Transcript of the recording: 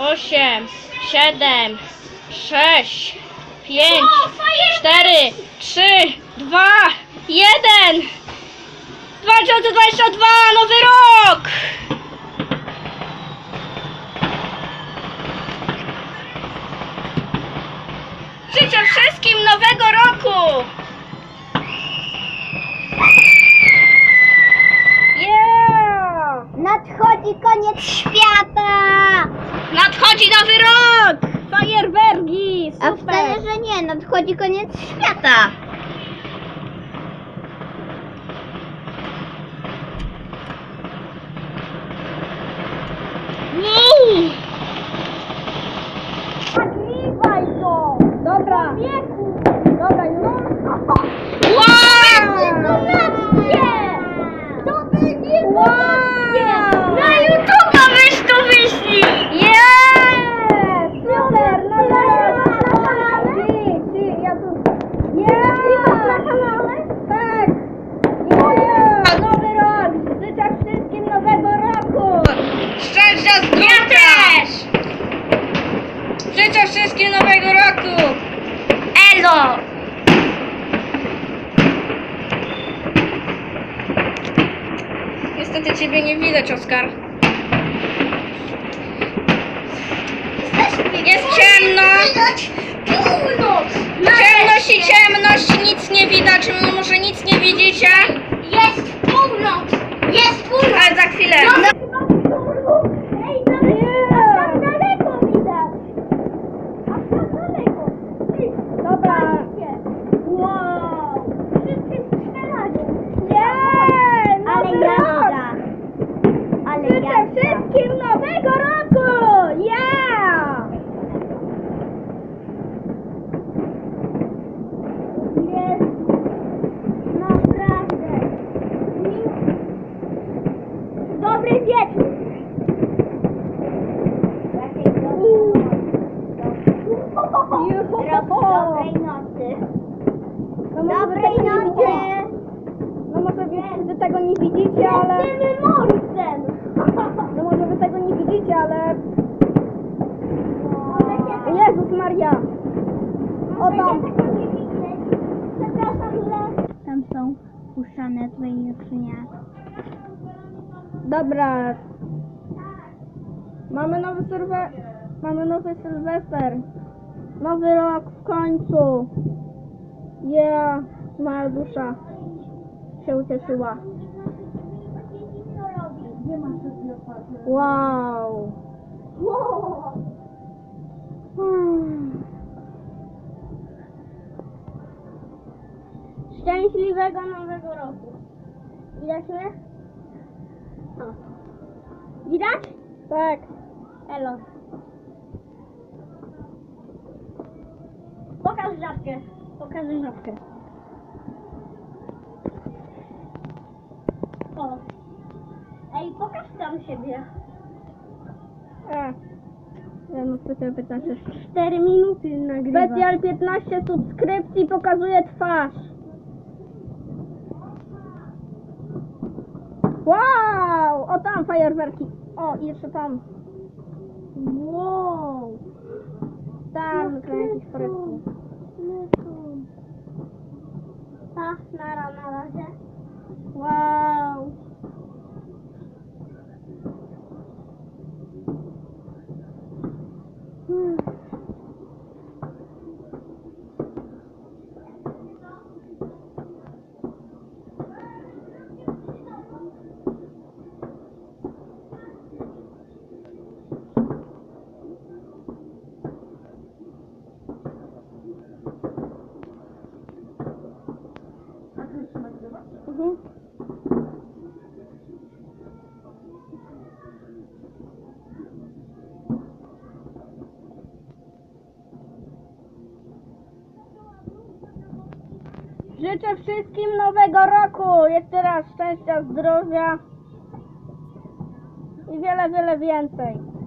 Osiem, siedem, sześć, pięć, cztery, trzy, dwa, jeden. 2022, nowy rok! Życzę wszystkim nowego roku! Yeah! Nadchodzi koniec świata! Nadchodzi nowy rok! Fajerwerki! A Super! wcale, że nie, nadchodzi koniec świata. Wow! Nagrywaj to! Dobra! Dobra, już? Wow! To będzie Wow! Na YouTube'a weź to wyślij! Jest! Super! No dobra! Ty, ty, ja tu... Nagrywasz na Yeah! kanale? Tak! Yeah! Nowy rok! Życzę wszystkim nowego roku! Szczęścia zdrowia! Ja też! Życzę wszystkim nowego roku! Niestety ciebie nie widać, Oskar. Jest ciemno! Północ! Ciemność i ciemność, nic nie widać, no może nic nie widzicie? Jest północ! Jest północ! Ale za chwilę. Ej, nawet a tam daleko widać! A tam daleko! Ty, Dobra. patrzcie. Wow! Wszyscy strzelają! Nie! Ale nowy rok! jazda! Ale Życzę wszystkim nowego roku! Yeah! Jest naprawdę. Dobry wieczór! Dobrej nocy! No może wy Dobrej tego nie nocy! widzicie, no może wy, wy tego nie widzicie, ale... Jedziemy morsem! No może wy tego nie widzicie, ale... Jezus Maria! O tam! Przepraszam, że... Tam są puszczane tutaj naczynia. Dobra. Mamy nowy sylwe... Mamy nowy sylwester. Nowy rok w końcu. Yeah, moja dusza się ucieszyła. Wow. Hmm. Szczęśliwego nowego roku. Widać mnie? O. Widać? Tak. Elo. Pokaż żabkę. Pokaż żabkę. O. Ej, pokaż tam siebie. A. Ja mam specjal 15. 4 minuty nagrywa. Specjal 15 subskrypcji pokazuje twarz. Wow! O tam fajerwerki. O, i jeszcze tam. Wow! Tam na jakieś porywki. Pa, nara na razie. Wow! Mhm. Życzę wszystkim nowego roku. Jeszcze raz szczęścia, zdrowia i wiele, wiele więcej.